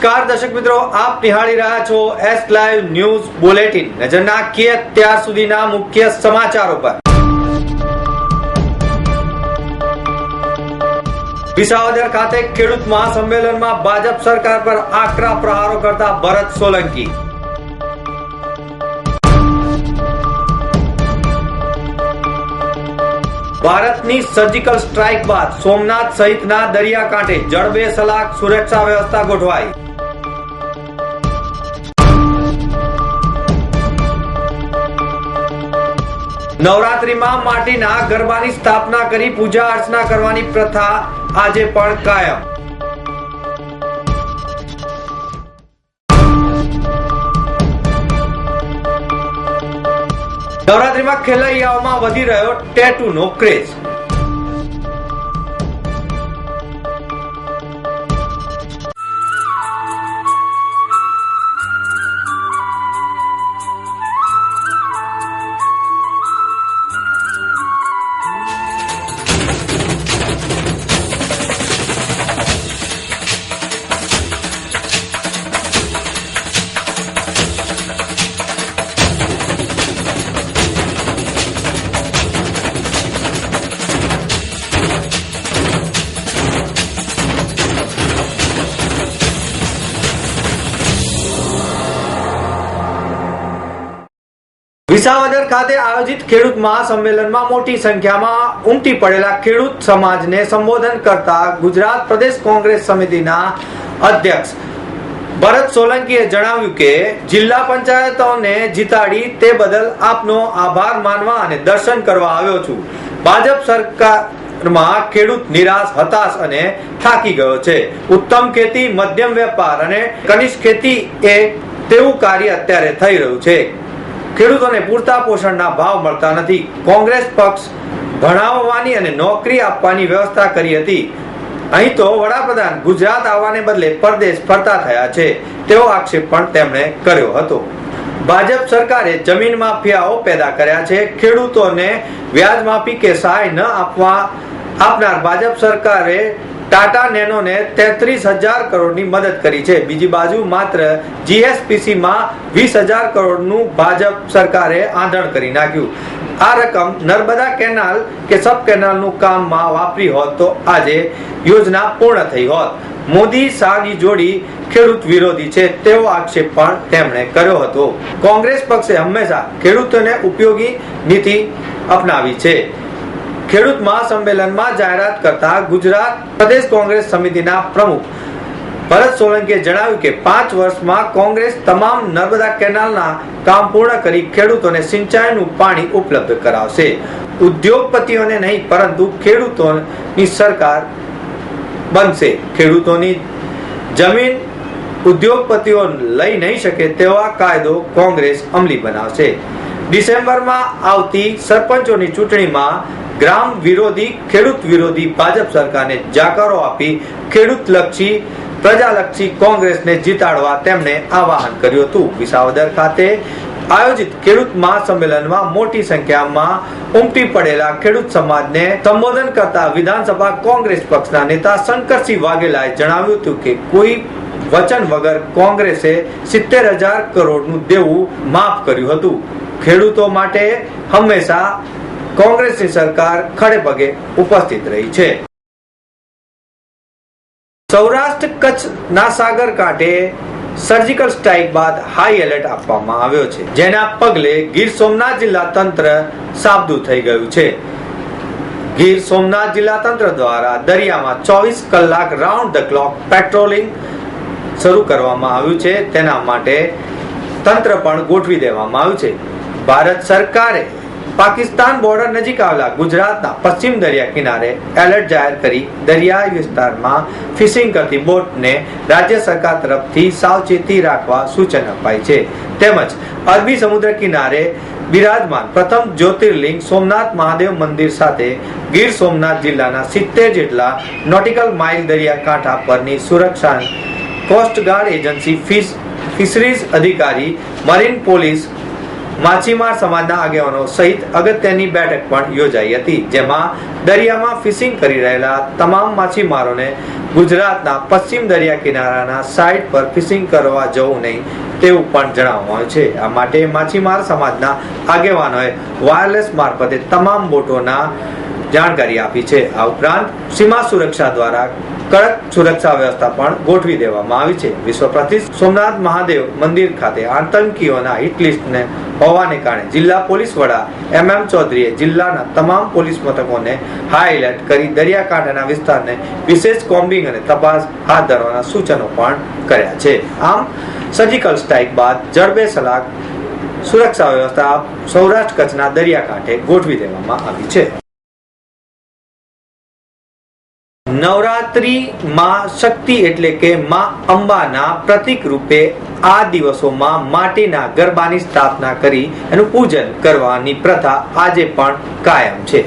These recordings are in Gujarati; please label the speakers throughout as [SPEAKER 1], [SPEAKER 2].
[SPEAKER 1] નમસ્કાર, દર્શક મિત્રો, આપ નિહાળી રહ્યા છો એસ લાઈવ ન્યૂઝ બુલેટિન નજર નાખીએ અત્યાર સુધીના મુખ્ય સમાચારો પર. વિસાવદર ખાતે ખેડૂત મહાસંમેલનમાં ભાજપ સરકાર પર આકરા પ્રહારો કરતા ભરત સોલંકી. ભારતની સર્જિકલ સ્ટ્રાઇક બાદ સોમનાથ સહિતના દરિયાકાંઠે જળબે સલાક સુરક્ષા વ્યવસ્થા ગોઠવાઈ. નવરાત્રીમાં માટીના ગરબાની સ્થાપના કરી પૂજા અર્ચના કરવાની પ્રથા આજે પણ કાયમ. નવરાત્રીમાં ખેલૈયાઓમાં વધી રહ્યો ટેટુનો ક્રેઝ. વિસાવદર ખાતે આયોજિત ખેડૂત મહાસંમેલનમાં મોટી સંખ્યામાં ઉમટી પડેલા ખેડૂત સમાજને સંબોધન કરતા ગુજરાત પ્રદેશ કોંગ્રેસ સમિતિના અધ્યક્ષ ભરત સોલંકીએ જણાવ્યું કે, જિલ્લા પંચાયતોને જીતાડી તે બદલ આપનો આભાર માનવા અને દર્શન કરવા આવ્યો છું. ભાજપ સરકારમાં ખેડૂત નિરાશ, હતાશ અને થાકી ગયો છે. ઉત્તમ ખેતી, મધ્યમ વેપાર અને કનિષ્ઠ ખેતી એ તેવું કાર્ય અત્યારે થઈ રહ્યું છે. ખેડૂતોને પૂરતા પોષણના ભાવ મળતા નથી. કોંગ્રેસ પક્ષ ભણાવવાની અને નોકરી આપવાની વ્યવસ્થા કરી હતી. અહીં તો વડાપ્રધાન ગુજરાત આવવાને બદલે પરદેશ ફરતા થયા છે, તેવો આક્ષેપ પણ તેમણે કર્યો હતો. ભાજપ સરકારે જમીન માફિયાઓ પેદા કર્યા છે. ખેડૂતોને વ્યાજ માફી કે સહાય ન આપવા આપનાર ભાજપ સરકારે ટાટા નેનોને તેત્રીસ હજાર કરોડની મદદ કરી છે. બીજી બાજુ માત્ર જીએસપીસીમાં વીસ હજાર કરોડનું ભાજપ સરકારે આંધણ કરી નાખ્યું. આ રકમ નર્મદા કેનાલ કે સબ કેનાલનું કામમાં વાપરી હોત તો આજે યોજના પૂર્ણ થઈ હોત. મોદી શાહની જોડી ખેડૂત વિરોધી છે તેવો આક્ષેપ પણ તેમણે કર્યો હતો. કોંગ્રેસ પક્ષે હંમેશા ખેડૂતોને ઉપયોગી નીતિ અપનાવી છે. ખેડૂત મહાસંમેલનમાં જાહેરાત કરતા ગુજરાત પ્રદેશ કોંગ્રેસ સમિતિના પ્રમુખ ભરત સોલંકીએ જણાવ્યું કે પાંચ વર્ષમાં કોંગ્રેસ તમામ નર્મદા કેનાલના કામ પૂર્ણ કરી ખેડૂતોને સિંચાઈનું પાણી ઉપલબ્ધ કરાવશે. ઉદ્યોગપતિઓને નહીં, પરંતુ ખેડૂતોની સરકાર બનશે. ખેડૂતોની જમીન ઉદ્યોગપતિઓ લઈ નહીં શકે તેવા કાયદો કોંગ્રેસ અમલી બનાવશે. ડિસેમ્બરમાં આવતી સરપંચોની ચૂંટણીમાં ગ્રામ વિરોધી, ખેડૂત વિરોધી ભાજપ સરકારને જાકારો આપી ખેડૂત લક્ષી પ્રજાલક્ષી કોંગ્રેસને જીતાડવા તેમણે આવાહન કર્યું હતું. વિસાવદર ખાતે આયોજિત ખેડૂત મહાસંમેલનમાં મોટી સંખ્યામાં ઉમટી પડેલા ખેડૂત સમાજને સંબોધન કરતા વિધાનસભા કોંગ્રેસ પક્ષના નેતા શંકરસિંહ વાઘેલાએ જણાવ્યું હતું કે, કોઈ વચન વગર કોંગ્રેસે સિત્તેર હજાર કરોડનું દેવું માફ કર્યું હતું. ખેડૂતો માટે હંમેશા કોંગ્રેસની સરકાર ખડે પગે ઉપસ્થિત રહી છે. સૌરાષ્ટ્ર કચ્છના સાગર કાંઠે સર્જિકલ સ્ટ્રાઇક બાદ હાઈ એલર્ટ આપવામાં આવ્યો છે. જેના પગલે ગીર સોમનાથ જિલ્લા તંત્ર સાબદું થઈ ગયું છે. ગીર સોમનાથ જિલ્લા તંત્ર દ્વારા દરિયામાં ચોવીસ કલાક રાઉન્ડ ધ ક્લોક પેટ્રોલિંગ શરૂ કરવામાં આવ્યું છે. તેના માટે તંત્ર પણ ગોઠવી દેવામાં આવ્યું છે. ભારત સરકારે પાકિસ્તાન બોર્ડર નજીક આવેલા ગુજરાતના પશ્ચિમ દરિયા કિનારે એલર્ટ જાહેર કરી દરિયાઈ વિસ્તારમાં ફિશિંગ કરતી બોટને રાજ્ય સરકાર તરફથી સાવચેતી રાખવા સૂચન અપાય છે. તેમજ અરબી સમુદ્ર કિનારે બિરાજમાન પ્રથમ જ્યોતિર્લિંગ સોમનાથ મહાદેવ મંદિર સાથે ગીર સોમનાથ જિલ્લાના સિત્તેર જેટલા નોટિકલ માઇલ દરિયા કાંઠા પરની સુરક્ષા coast guard agency fish fisheries અધિકારી મરીન પોલીસ માછીમાર સમાજના આગેવાનો સહિત અગત્યની બેઠક પણ યોજાઈ હતી, જેમાં દરિયામાં ફિશિંગ કરી રહેલા તમામ માછીમારોને ગુજરાતના પશ્ચિમ દરિયા કિનારાના સાઇટ પર ફિશિંગ કરવા જવું નહીં તેવું પણ જણાવવામાં છે. આ માટે માછીમાર સમાજના આગેવાનોએ વાયરલેસ મારફતે તમામ બોટોના જાણકારી આપી છે. આ ઉપરાંત સીમા સુરક્ષા દ્વારા કડક સુરક્ષા વ્યવસ્થા પણ ગોઠવી દેવામાં આવી છે. વિશ્વ પ્રસિદ્ધ સોમનાથ મહાદેવ મંદિર ખાતે આતંકીઓના હિટ લિસ્ટને હોવાને કારણે જિલ્લા પોલીસ વડા એમ એમ ચૌધરીએ જિલ્લાના તમામ પોલીસ મથકોને હાઈ એલર્ટ કરી દરિયાકાંઠાના વિસ્તારને વિશેષ કોમ્બિંગ અને તપાસ હાથ ધરવાના સૂચનો પણ કર્યા છે. આમ સર્જિકલ સ્ટ્રાઇક બાદ જડબે સલાક સુરક્ષા વ્યવસ્થા સૌરાષ્ટ્ર કચ્છના દરિયાકાંઠે ગોઠવી દેવામાં આવી છે. નવરાત્રી માં શક્તિ એટલે કે માં અંબાના પ્રતિક રૂપે આ દિવસોમાં માટીના ગરબાની સ્થાપના કરી એનું પૂજન કરવાની પ્રથા આજે પણ કાયમ છે.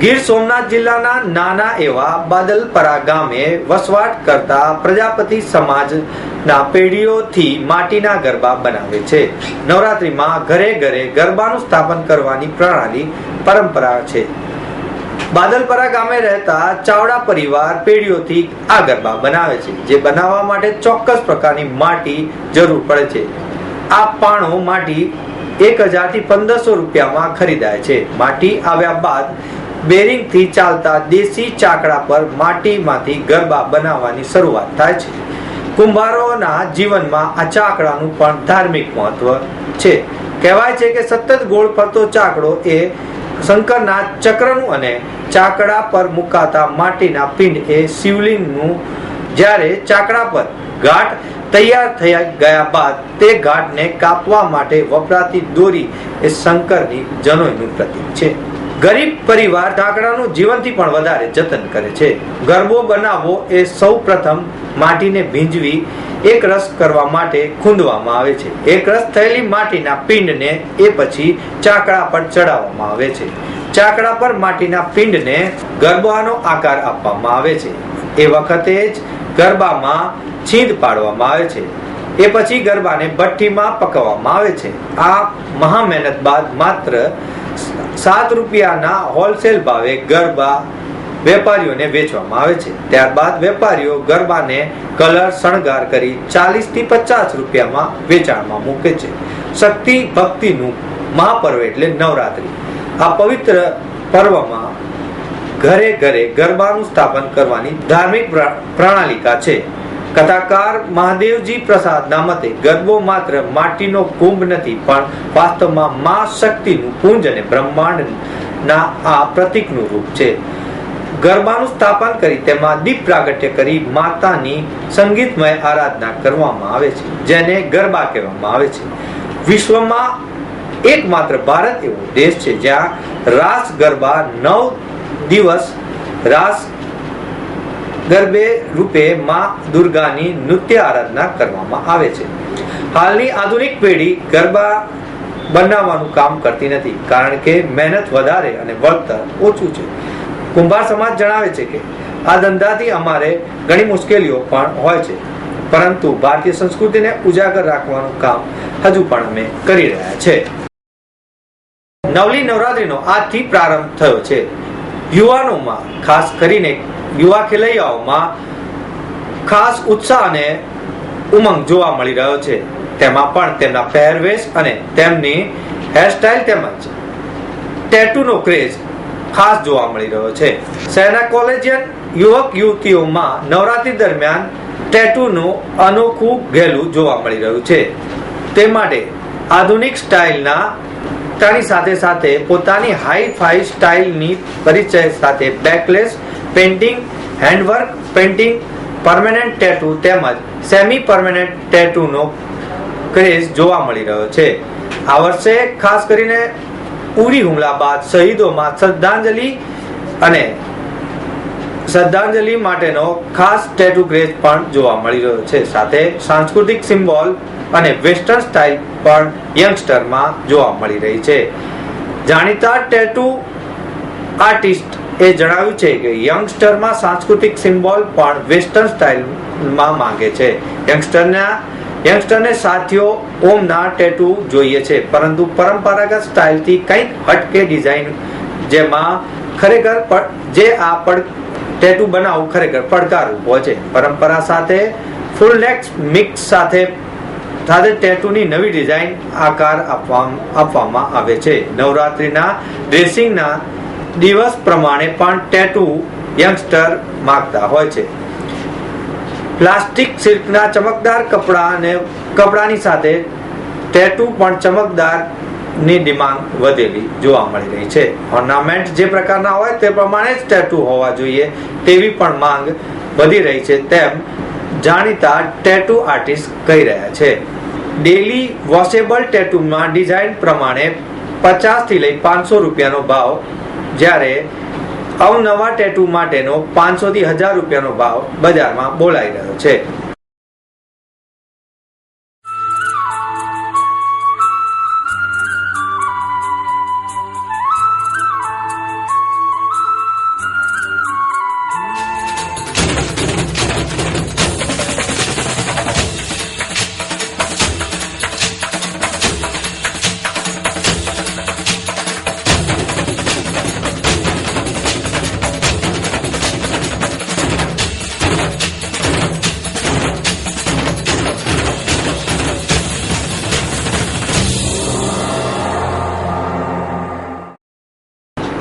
[SPEAKER 1] ગીર સોમનાથ જિલ્લાના નાના એવા બાદલપરા ગામે વસવાટ કરતા પ્રજાપતિ સમાજના પેઢીઓથી માટીના ગરબા બનાવે છે. નવરાત્રીમાં ઘરે ઘરે ગરબાનું સ્થાપન કરવાની પ્રણાલી પરંપરા છે. બાદલપરા ગામે રહેતા ચાવડા પરિવાર પેઢીઓથી આ ગરબા બનાવે છે, જે બનાવવા માટે ચોક્કસ પ્રકારની માટી જરૂર પડે છે. આ પાણો માટી એક હજારથી પંદરસો રૂપિયામાં ખરીદાય છે. માટી આવ્યા બાદ બેરિંગથી ચાલતા દેશી ચાકડા પર માટીમાંથી ગરબા બનાવવાની શરૂઆત થાય છે. કુંભારોના જીવનમાં આ ચાકડાનું પણ ધાર્મિક મહત્વ છે. કહેવાય છે કે સતત ગોળ ફરતો ચાકડો એ શંકરના ચક્રનું અને ચાકડા પર મુકાતા માટીના પિંડ એ શિવલિંગનું. જ્યારે ચાકડા પર ઘાટ તૈયાર થયા ગયા બાદ તે ઘાટને કાપવા માટે વપરાતી દોરી એ શંકરની જનોઈનું પ્રતીક છે. ગરીબ પરિવાર ઢાંકણાનું જીવનથી પણ વધારે જતન કરે છે. ગરબો બનાવવો એ સૌ પ્રથમ માટીને ભીંજવી, એક રસ કરવા માટે ખૂંદવામાં આવે છે. એક રસ થયેલી માટીના પિંડને એ પછી ચાકડા પર ચડાવવામાં આવે છે. ચાકડા પર માટીના પિંડને ગરબાનો આકાર આપવામાં આવે છે. એ વખતે જ ગરબામાં છીંદ પાડવામાં આવે છે. એ પછી ગરબાને ભઠ્ઠીમાં પકવવામાં આવે છે. આ મહા મહેનત બાદ માત્ર સાત રૂપિયાના હોલસેલ ભાવે ગરબા વેપારીઓને વેચવામાં આવે છે. ત્યારબાદ વેપારીઓ ગરબાને કલર શણગાર કરી ચાલીસથી પચાસ રૂપિયામાં વેચાણમાં મૂકે છે. શક્તિ ભક્તિનું મહાપર્વ એટલે નવરાત્રી. આ પવિત્ર પર્વમાં ઘરે ઘરે ગરબાનું સ્થાપન કરવાની ધાર્મિક પ્રણાલિકા છે. કથાકાર મહાદેવજી પ્રસાદના મતે ગરબો માત્ર માટીનો કુંભ નથી, પણ વાસ્તવમાં મા શક્તિનું પુંજ અને બ્રહ્માંડના આ પ્રતીકનું રૂપ છે. ગરબાનું સ્થાપન કરી તેમાં દીપ પ્રાગટ્ય કરી માતાની સંગીતમય આરાધના કરવામાં આવે છે, જેને ગરબા કહેવામાં આવે છે. વિશ્વમાં એકમાત્ર ભારત એવો દેશ છે જ્યાં રાસ ગરબા નવ દિવસ રાસ ગરબે રૂપે માં દુર્ગાની નૃત્ય આરાધના કરવામાં આવે છે. હાલની આધુનિક પેઢી ગરબા બનાવવાનું કામ કરતી નથી, કારણ કે મહેનત વધારે અને વળતર ઓછું છે. કુંભાર સમાજ જણાવે છે કે, આ ધંધાથી અમારે ઘણી મુશ્કેલીઓ પણ હોય છે, પરંતુ ભારતીય સંસ્કૃતિને ઉજાગર રાખવાનું કામ હજુ પણ અમે કરી રહ્યા છે. નવલી નવરાત્રીનો આજથી પ્રારંભ થયો છે. યુવાનોમાં ખાસ કરીને યુવા ખેલૈયાઓમાં ખાસ ઉત્સાહ અને ઉમંગ જોવા મળી રહ્યો છે. તેમાં પણ તેમના પહેરવેશ અને તેમની હેરસ્ટાઇલ તેમજ ટેટુનો ક્રેઝ ખાસ જોવા મળી રહ્યો છે. શહેરના કોલેજિયન યુવક યુવતીઓમાં નવરાત્રી દરમિયાન ટેટુનું અનોખું ઘેલું જોવા મળી રહ્યું છે. તે માટે આધુનિક સ્ટાઇલના તેની સાથે સાથે પોતાની હાઈ ફાઈ સ્ટાઇલની પરિચય સાથે backless painting, handwork, painting, permanent tattoo તેમજ સેમી પરમેનન્ટ ટેટુનો ક્રેઝ જોવા મળી રહ્યો છે. આ વર્ષે ખાસ કરીને ઉરી હુમલા બાદ શહીદોમાં શ્રદ્ધાંજલિ અને શ્રદ્ધાંજલિ માટેનો ખાસ ટેટુ ક્રેઝ પણ જોવા મળી રહ્યો છે. સાથે સાંસ્કૃતિક સિમ્બોલ અને વેસ્ટર્ન સ્ટાઇલ પણ યંગસ્ટરમાં જોવા મળી રહી છે. જાણીતા ટેટુ આર્ટિસ્ટ એ જણાવ્યું છે કે યંગસ્ટરમાં સાંસ્કૃતિક સિમ્બોલ પણ વેસ્ટર્ન સ્ટાઇલમાં માંગે છે. યંગસ્ટરના યંગસ્ટરને સાથીઓ ઓમના ટેટુ જોઈએ છે, પરંતુ પરંપરાગત સ્ટાઇલથી કંઈક હટકે ડિઝાઇન જેમાં ખરેખર જે આ પડ ટેટુ બનાવવું ખરેખર પડકારરૂપ હોય છે. પરંપરા સાથે ફૂલ નેક્સ મિક્સ સાથે સાથે ટેટુની નવી ડિઝાઇન આકાર આપવા- આપવામાં આવે છે. નવરાત્રિના ડ્રેસિંગના દિવસ પ્રમાણે પણ ટેટુ યંગસ્ટર માગતા હોય છે. પ્લાસ્ટિક સિલ્કના ચમકદાર કપડા અને કપડાની સાથે ટેટુ પણ ચમકદારની ડિમાન્ડ વધેલી જોવા મળી રહી છે. ઓર્નામેન્ટ જે પ્રકારના હોય તે પ્રમાણે જ ટેટુ હોવા જોઈએ તેવી પણ માંગ વધી રહી છે તેમ જાણીતા ટેટુ આર્ટિસ્ટ કહી રહ્યા છે. ડેલી વોશેબલ ટેટુમાં ડિઝાઇન પ્રમાણે પચાસથી લઈ પાંચસો રૂપિયાનો ભાવ જ્યારે અવનવા ટેટુ માટેનો પાંચસો થી હજાર રૂપિયાનો ભાવ બજારમાં બોલાઈ રહ્યો છે.